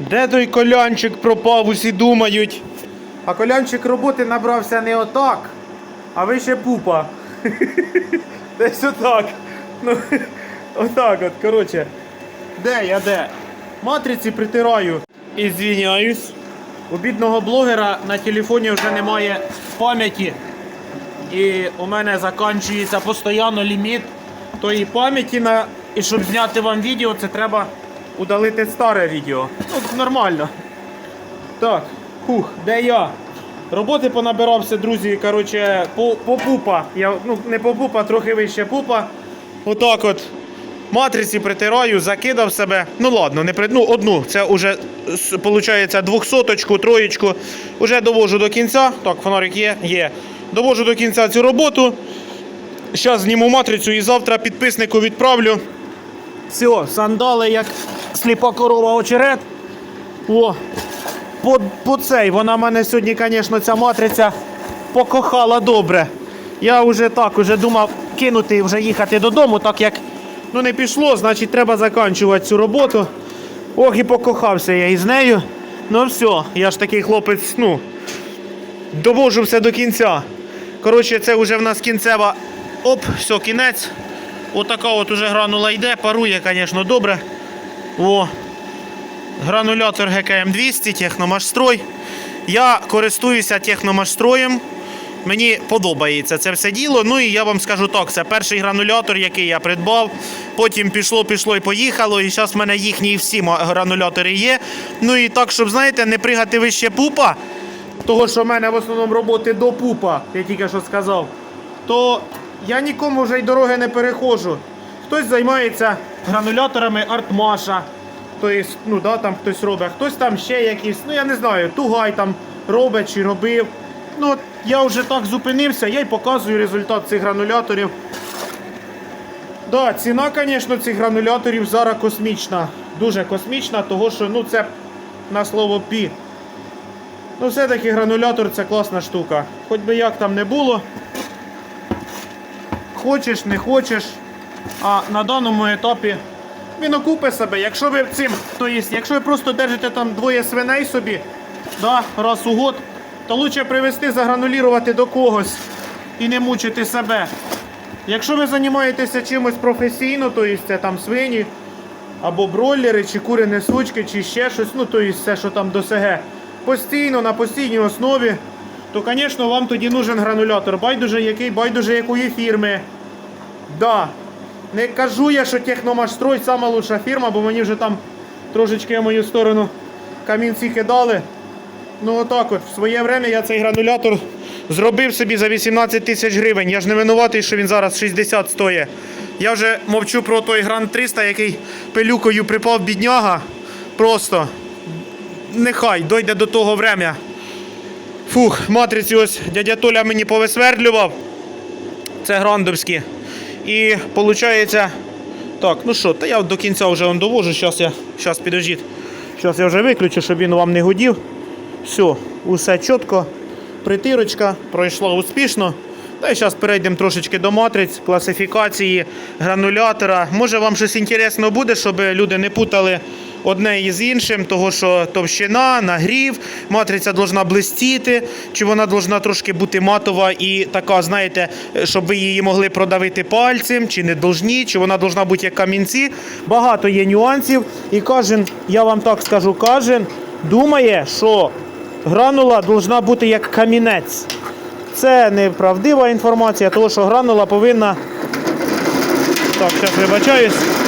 Де той колянчик пропав, усі думають. А колянчик роботи набрався не отак, а вище пупа. Десь отак. Ну, отак от, коротше. Де я де? Матриці притираю. І звіняюсь. У бідного блогера на телефоні вже немає пам'яті. І у мене закінчується постійно ліміт тої пам'яті на. І щоб зняти вам відео, це треба удалити старе відео. Ну, нормально. Так, хух, де я? Роботи понабирався, друзі, коротше, по, по пупа. Я, ну, не по пупа, трохи вище пупа. Отак от. Матриці притираю, закидав себе. Ну ладно, не при... ну, одну. Це вже виходить двохсоточку, троєчку. Уже довожу до кінця. Так, фонарик є? Є. Довожу до кінця цю роботу. Зараз зніму матрицю і завтра підписнику відправлю. Все, сандали як сліпа корова очерет. О, по, по цей. Вона мене сьогодні, звісно, ця матриця покохала добре. Я вже так, уже думав кинути і вже їхати додому, так як ну, не пішло, значить треба закінчувати цю роботу. Ох, і покохався я із нею. Ну все, я ж такий хлопець, ну, довожу все до кінця. Коротше, це вже в нас кінцева. Оп, все, кінець. Отака от уже гранула йде, парує, звісно, добре. О, гранулятор ГКМ 200, техномашстрой. Я користуюся техномашстроєм. Мені подобається це все діло. Ну і я вам скажу так, це перший гранулятор, який я придбав. Потім пішло, пішло і поїхало. І зараз в мене їхні всі гранулятори є. Ну і так, щоб знаєте, не пригати вище пупа. Того, що в мене в основному роботи до пупа, я тільки що сказав, то я нікому вже й дороги не перехожу. Хтось займається грануляторами артмаша. Тобто, ну да, там хтось робить, хтось там ще якісь, ну я не знаю, тугай там робить чи робив. Ну, я вже так зупинився, я й показую результат цих грануляторів. Да, ціна, звісно, цих грануляторів зараз космічна. Дуже космічна, того що ну, це на слово пі. Ну, все-таки гранулятор це класна штука. Хоч би як там не було. Хочеш, не хочеш. А на даному етапі він окупе себе. Якщо ви цим, то є, якщо ви просто держите там двоє свиней собі, да, раз у год, то краще привезти, загранулірувати до когось і не мучити себе. Якщо ви займаєтеся чимось професійно, то є це там свині, або бройлери, чи курині сучки, чи ще щось, ну то є все, що там до СГ, постійно, на постійній основі, то, звісно, вам тоді нужен гранулятор. Байдуже який, байдуже якої фірми. Да. Не кажу я, що Техномашстрой лучша фірма, бо мені вже там трошечки в мою сторону камінці кидали. Ну отак от, в своє время я цей гранулятор зробив собі за 18 тисяч гривень. Я ж не винуватий, що він зараз 60 стоїть. Я вже мовчу про той Гранд 300, який пилюкою припав бідняга. Просто нехай дойде до того врем'я. Фух, матриці ось дядя Толя мені повисвердлював. Це грандовські. І виходить. Так, ну що, та я до кінця вже вам довожу. Зараз я. Зараз підождіть. Зараз я вже виключу, щоб він вам не гудів. Все, усе чітко. Притирочка пройшла успішно. Та й зараз перейдемо трошечки до матриць, класифікації, гранулятора. Може вам щось інтересне буде, щоб люди не путали одне із іншим, того що товщина, нагрів, матриця должна блистіти, чи вона должна трошки бути матова і така, знаєте, щоб ви її могли продавити пальцем, чи не должні, чи вона должна бути як камінці. Багато є нюансів. І кожен, я вам так скажу, кожен думає, що гранула должна бути як камінець. Це неправдива інформація, тому що гранула повинна. Так, зараз вибачаюсь.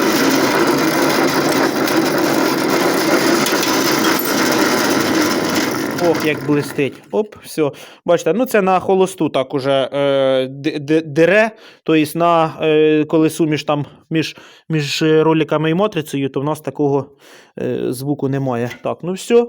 Ох, як блистить. Оп, все. Бачите, ну це на холосту так уже е, дере. Тобто, на, е, коли суміш там між, між роликами і матрицею, то в нас такого е, звуку немає. Так, ну все.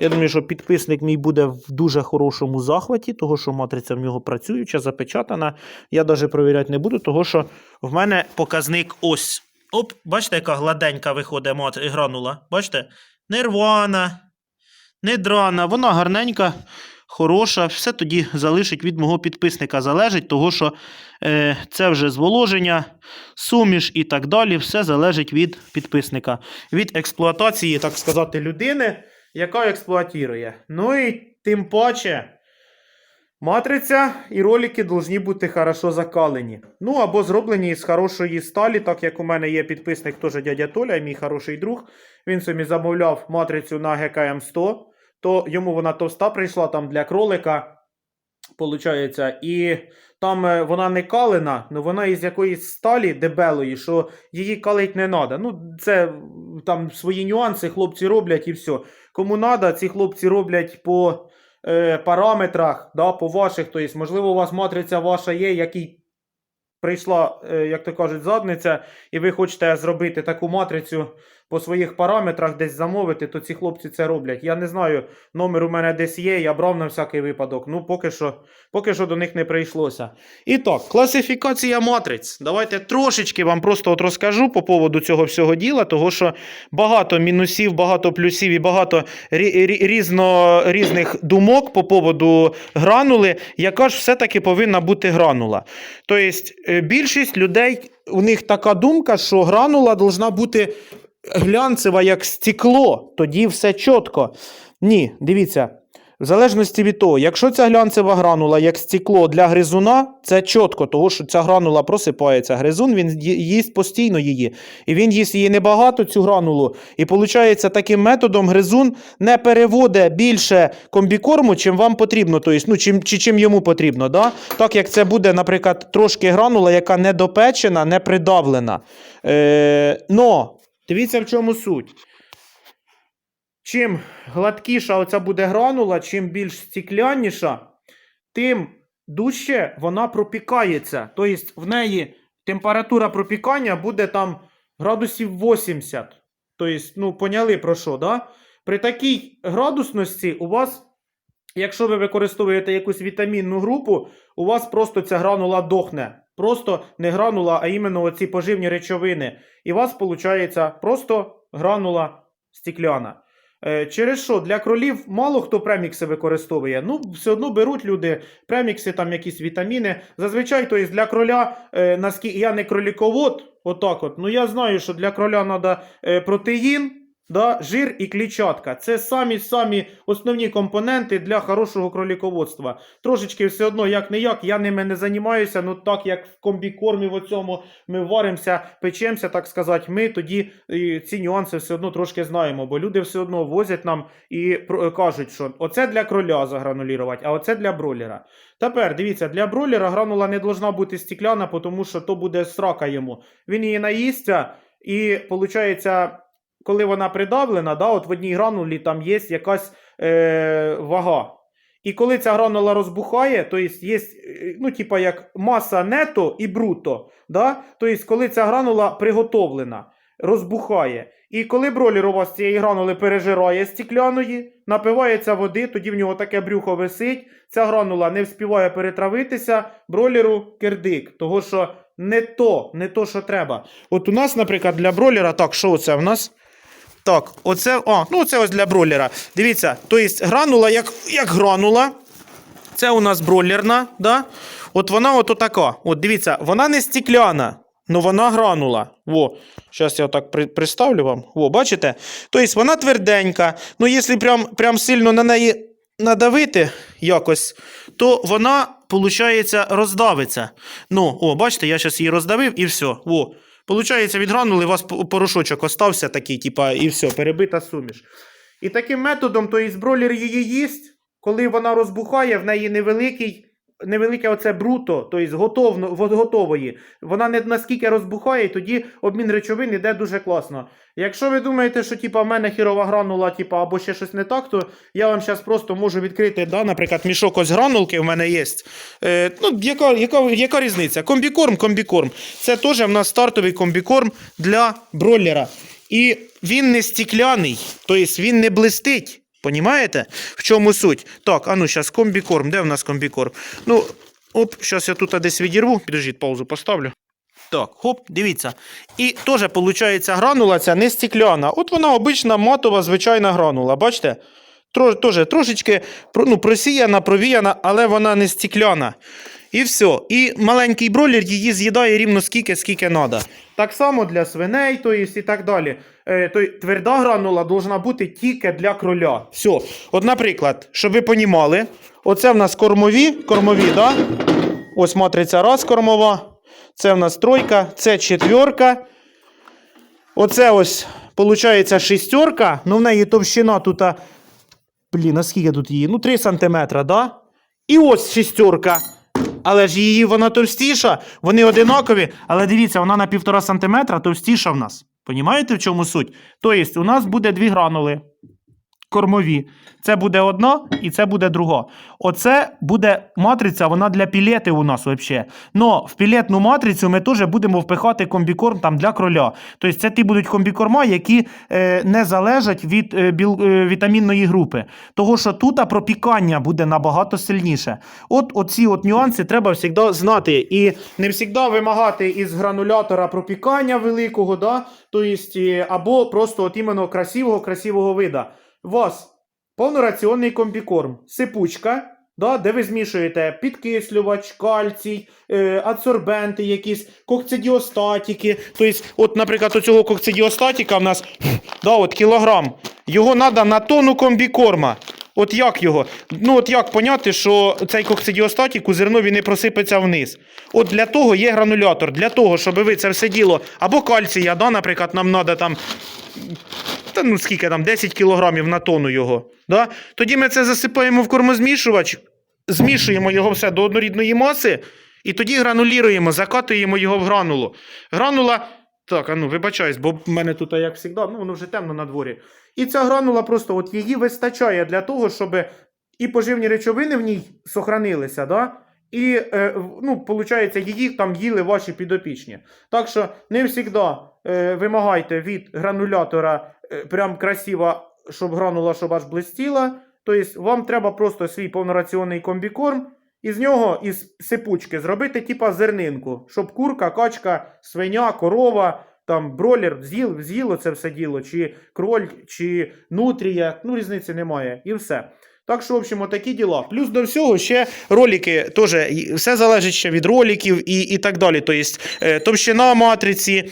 Я думаю, що підписник мій буде в дуже хорошому захваті, того що матриця в нього працююча, запечатана. Я навіть перевіряти не буду, того що в мене показник ось. Оп, бачите, яка гладенька виходить матри... гранула. Бачите? Нервана, не драна, вона гарненька, хороша. Все тоді залишить від мого підписника. Залежить, того що е, це вже зволоження, суміш і так далі. Все залежить від підписника. Від експлуатації, так сказати, людини, яка експлуатує. Ну і тим паче. Матриця і ролики повинні бути хорошо закалені. Ну або зроблені з хорошої сталі, так як у мене є підписник теж дядя Толя, мій хороший друг. Він собі замовляв матрицю на ГКМ 100, то йому вона товста прийшла там для кролика. Получається, і там е, вона не калена, але вона із якоїсь сталі дебелої, що її калить не треба. Ну, це там свої нюанси хлопці роблять і все. Кому треба, ці хлопці роблять по е, параметрах, да, по ваших. Тобто, можливо, у вас матриця ваша є, який прийшла, е, як то кажуть, задниця, і ви хочете зробити таку матрицю по своїх параметрах, десь замовити, то ці хлопці це роблять. Я не знаю, номер у мене десь є, я брав на всякий випадок. Ну, поки що, поки що до них не прийшлося. І так, класифікація матриць. Давайте трошечки вам просто от розкажу по поводу цього всього діла, того що багато мінусів, багато плюсів і багато рі- рі- різно, різних думок по поводу гранули, яка ж все-таки повинна бути гранула. Тобто, е, більшість людей, у них така думка, що гранула повинна бути глянцева, як стекло, тоді все чітко. Ні, дивіться. В залежності від того, якщо ця глянцева гранула як стекло для гризуна, це чітко, тому що ця гранула просипається. Гризун він їсть постійно її. І він їсть її небагато, цю гранулу. І виходить, таким методом гризун не переводить більше комбікорму, чим вам потрібно, тобто, ну, чим, чи чим йому потрібно. Да? Так як це буде, наприклад, трошки гранула, яка не допечена, не придавлена. Е, но, дивіться, в чому суть. Чим гладкіша оця буде гранула, чим більш стікляніша, тим дужче вона пропікається. Тобто в неї температура пропікання буде там градусів 80. Тобто, ну, поняли про що, да? При такій градусності у вас, якщо ви використовуєте якусь вітамінну групу, у вас просто ця гранула дохне. Просто не гранула, а іменно оці поживні речовини. І у вас виходить просто гранула стікляна. Е, Через що для кролів мало хто премікси використовує. Ну, все одно беруть люди премікси, там якісь вітаміни. Зазвичай, то для кроля, е, наскільки я не кроліковод, отак от. Ну я знаю, що для кроля треба протеїн, да, жир і клітчатка. Це самі самі основні компоненти для хорошого кроліководства. Трошечки все одно, як не як, я ними не займаюся. Ну так як в комбікормі в оцьому ми варимося, печемося, так сказати, ми тоді ці нюанси все одно трошки знаємо, бо люди все одно возять нам і про- кажуть, що оце для кроля загранулірувати, а оце для бройлера. Тепер дивіться, для бройлера гранула не должна бути стікляна, тому що то буде срака йому. Він її наїсться, і виходить, коли вона придавлена, да, от в одній гранулі там є якась е, вага. І коли ця гранула розбухає, то є, е, ну, типа як маса нето і бруто. Да? Тобто, коли ця гранула приготовлена, розбухає. І коли бролер у вас цієї гранули пережирає стікляної, напивається води, тоді в нього таке брюхо висить, ця гранула не вспіває перетравитися, бролеру кирдик. Того що не то, не то, що треба. От у нас, наприклад, для бролера, так, що це в нас? Так, оце, а, ну це ось для бройлера. Дивіться, то є гранула як, як гранула. Це у нас бройлерна, да? От вона от така. От дивіться, вона не стікляна, але вона гранула. Во, зараз я при, приставлю вам. Во, бачите? Тобто вона тверденька. Ну, якщо прям, прям сильно на неї надавити якось, то вона, виходить, роздавиться. Ну, о, бачите, я зараз її роздавив і все. Во. Получається, від гранули у вас порошочок остався такий, типа, і все, перебита суміш. І таким методом, то із бройлер її їсть, коли вона розбухає, в неї невеликий, невелике оце бруто, тобто готовно, готової. Вона не наскільки розбухає, тоді обмін речовин іде дуже класно. Якщо ви думаєте, що типа, в мене хірова гранула, типа, або ще щось не так, то я вам зараз просто можу відкрити, да, наприклад, мішок ось гранулки в мене є. Е, ну, яка, яка, яка різниця? Комбікорм, комбікорм. Це теж в нас стартовий комбікорм для бройлера. І він не стікляний, тобто він не блистить. Понімаєте? В чому суть? Так, а ну зараз комбікорм. Де в нас комбікорм? Ну, оп, зараз я тут десь відірву. Підождіть, паузу поставлю. Так, хоп, дивіться. І теж, виходить, гранула ця не стікляна. От вона обична матова, звичайна гранула. Бачите? Тро, теж трошечки ну, просіяна, провіяна, але вона не стікляна. І все. І маленький бройлер її з'їдає рівно скільки, скільки треба. Так само для свиней, то і так далі. Е, то, тверда гранула должна бути тільки для кроля. Все. От, наприклад, щоб ви понімали, оце в нас кормові, кормові, да? Ось матриця раз кормова. Це в нас тройка, це четверка. Оце ось, виходить, шістерка. Ну, в неї товщина тут. Блін, а скільки тут її? Ну, 3 см, да? І ось шістерка. Але ж її вона товстіша, вони одинакові, але дивіться, вона на півтора сантиметра товстіша в нас. Понімаєте, в чому суть? Тобто, у нас буде дві гранули кормові. Це буде одна і це буде друга. Оце буде матриця, вона для пілети у нас взагалі. Но в пілетну матрицю ми теж будемо впихати комбікорм там для кроля. Тобто це ті будуть комбікорма, які е, не залежать від е, біл, е, вітамінної групи. Того, що тут пропікання буде набагато сильніше. От оці от нюанси треба завжди знати. І не завжди вимагати із гранулятора пропікання великого, да? тобто, або просто от іменно красивого, красивого вида. У вас повнораціонний комбікорм, сипучка, да, де ви змішуєте підкислювач, кальцій, е, адсорбенти якісь, кокцидіостатики. Тобто, от, наприклад, оцього кокцидіостатика в нас да, от кілограм. Його треба на тонну комбікорма. От як його? Ну от як поняти, що цей кокцидіостатик у зернові не просипеться вниз? От для того є гранулятор, для того, щоб ви це все діло, або кальція, да, наприклад, нам треба там та ну скільки там, 10 кілограмів на тонну його. Да? Тоді ми це засипаємо в кормозмішувач, змішуємо його все до однорідної маси, і тоді грануліруємо, закатуємо його в гранулу. Гранула. Так, а ну вибачаюсь, бо в мене тут, як завжди, ну воно вже темно на дворі. І ця гранула просто от її вистачає для того, щоб і поживні речовини в ній сохранилися, да? і, е, ну, виходить, її там їли ваші підопічні. Так що не завжди е, вимагайте від гранулятора е, прям красиво, щоб гранула, щоб аж блистіла. Тобто вам треба просто свій повнораціонний комбікорм, і з нього із сипучки зробити типа зернинку, щоб курка, качка, свиня, корова, там бролер з'їл, з'їло це все діло, чи кроль, чи нутрія, ну різниці немає, і все. Так що, в общем, такі діла. Плюс до всього ще ролики теж все залежить ще від роликів і, і так далі. Тобто е, товщина матриці.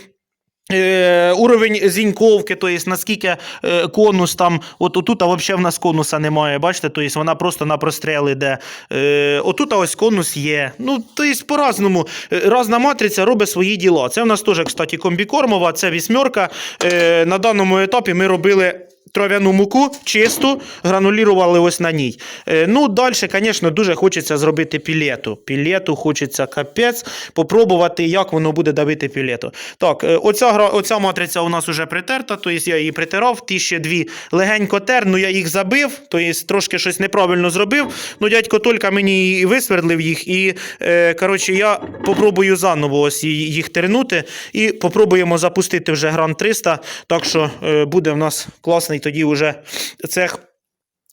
Е, уровень зіньковки, тобто наскільки е, конус там, от отут, а взагалі в нас конуса немає, бачите, тобто вона просто на простріл іде. Е, отут ось конус є. Ну, тобто по-разному. Е, Разна матриця робить свої діла. Це в нас теж, кстати, комбікормова, це вісьмерка. Е, на даному етапі ми робили. Трав'яну муку чисту, гранулірували ось на ній. Е, ну, далі, звісно, дуже хочеться зробити пілету. Пілету хочеться капець, попробувати, як воно буде давити пілету. Так, е, оця, оця матриця у нас вже притерта, тобто я її притирав, ті ще дві легенько тер, ну я їх забив, тобто трошки щось неправильно зробив. Ну, дядько Толька мені і висвердлив їх, і е, коротше, я попробую заново ось їх тернути і попробуємо запустити вже Гран 300. Так що буде в нас класний тоді вже цех.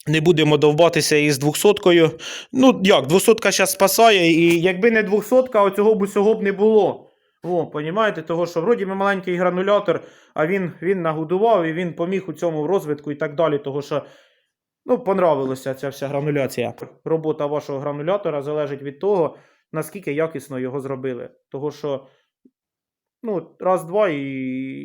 Не будемо довбатися із 200-кою. Ну, як, 200-ка зараз спасає, і якби не 200-ка, оцього б усього б не було. О, понімаєте, того, що вроді ми маленький гранулятор, а він, він нагодував і він поміг у цьому розвитку і так далі. Того, що ну, понравилася ця вся грануляція. Робота вашого гранулятора залежить від того, наскільки якісно його зробили. Того, що ну, раз-два і,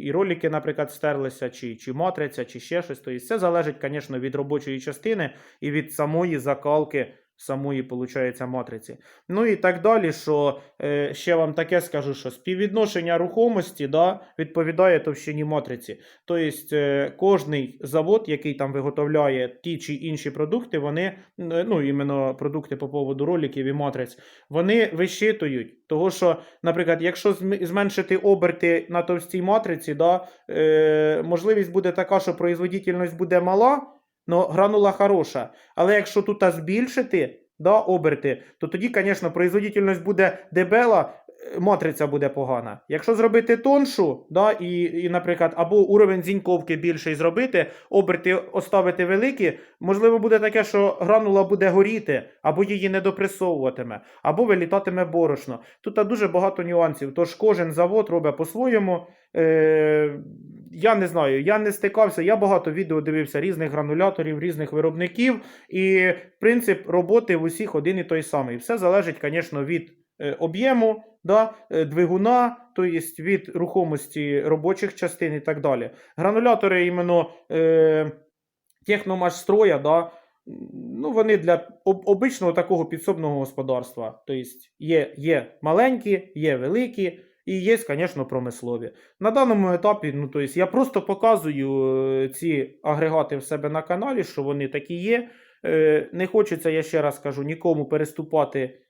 і ролики, наприклад, стерлися, чи, чи матриця, чи ще щось. Тобто це залежить, звісно, від робочої частини і від самої закалки самої, виходить, матриці. Ну і так далі, що е, ще вам таке скажу, що співвідношення рухомості да, відповідає товщині матриці. Тобто е, кожний завод, який там виготовляє ті чи інші продукти, вони, е, ну, іменно продукти по поводу роликів і матриць, вони вищитують. Того, що, наприклад, якщо зменшити оберти на товстій матриці, да, е, можливість буде така, що производительність буде мала, але гранула хороша. Але якщо тут збільшити да, оберти, то тоді, звісно, производительність буде дебела, матриця буде погана. Якщо зробити тоншу, да, і, і, наприклад, або уровень зіньковки більший зробити, оберти оставити великі, можливо, буде таке, що гранула буде горіти, або її не допресовуватиме, або вилітатиме борошно. Тут дуже багато нюансів. Тож кожен завод робить по-своєму. Е, я не знаю, я не стикався. Я багато відео дивився різних грануляторів, різних виробників, і принцип роботи в усіх один і той самий. Все залежить, звісно, від е, об'єму, да, е, двигуна, тобто від рухомості робочих частин і так далі. Гранулятори іменно е, техномашстроя, да, ну, вони для об, обичного такого підсобного господарства. Тобто є, є маленькі, є великі. І є, звісно, промислові. На даному етапі, ну тобто, я просто показую е, ці агрегати в себе на каналі, що вони такі є. Е, Не хочеться, я ще раз кажу, нікому переступати,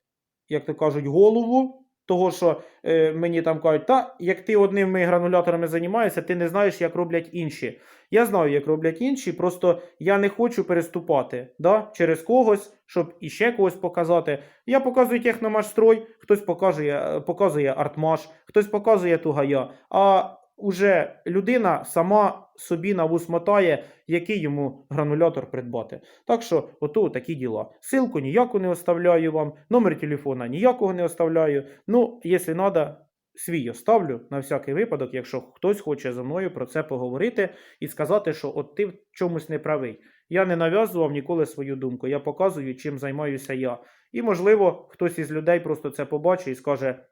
як то кажуть, голову. Того, що е, мені там кажуть, та як ти одними грануляторами займаєшся, ти не знаєш, як роблять інші. Я знаю, як роблять інші, просто я не хочу переступати да, через когось, щоб іще когось показати. Я показую техномашстрой, хтось показує, показує артмаш, хтось показує тугая. А уже людина сама собі на вус мотає, який йому гранулятор придбати. Так що, ото такі діла. Силку ніяку не оставляю вам, номер телефона ніякого не оставляю. Ну, якщо треба, свій оставлю на всякий випадок, якщо хтось хоче зі мною про це поговорити і сказати, що от ти в чомусь не правий. Я не нав'язував ніколи свою думку. Я показую, чим займаюся я. І, можливо, хтось із людей просто це побачить і скаже.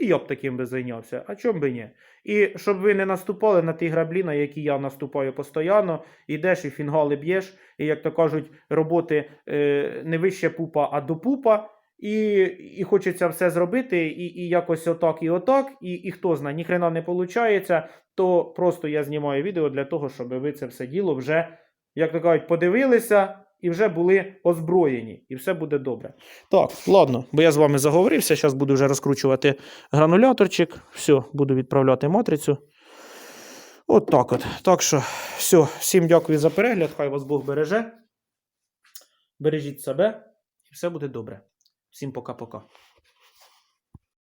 І я б таким би зайнявся, а чом би ні? І щоб ви не наступали на ті граблі, на які я наступаю постійно, ідеш і фінгали б'єш, і, як то кажуть, роботи е, не вище пупа, а до пупа. І, і хочеться все зробити, і, і якось отак і отак, і, і хто знає, ніхрена не виходить, то просто я знімаю відео для того, щоб ви це все діло вже, як то кажуть, подивилися і вже були озброєні, і все буде добре. Так, ладно, бо я з вами заговорився. Зараз буду вже розкручувати грануляторчик. Все, буду відправляти матрицю. От так от. Так що, все, всім дякую за перегляд. Хай вас Бог береже. Бережіть себе, і все буде добре. Всім пока-пока.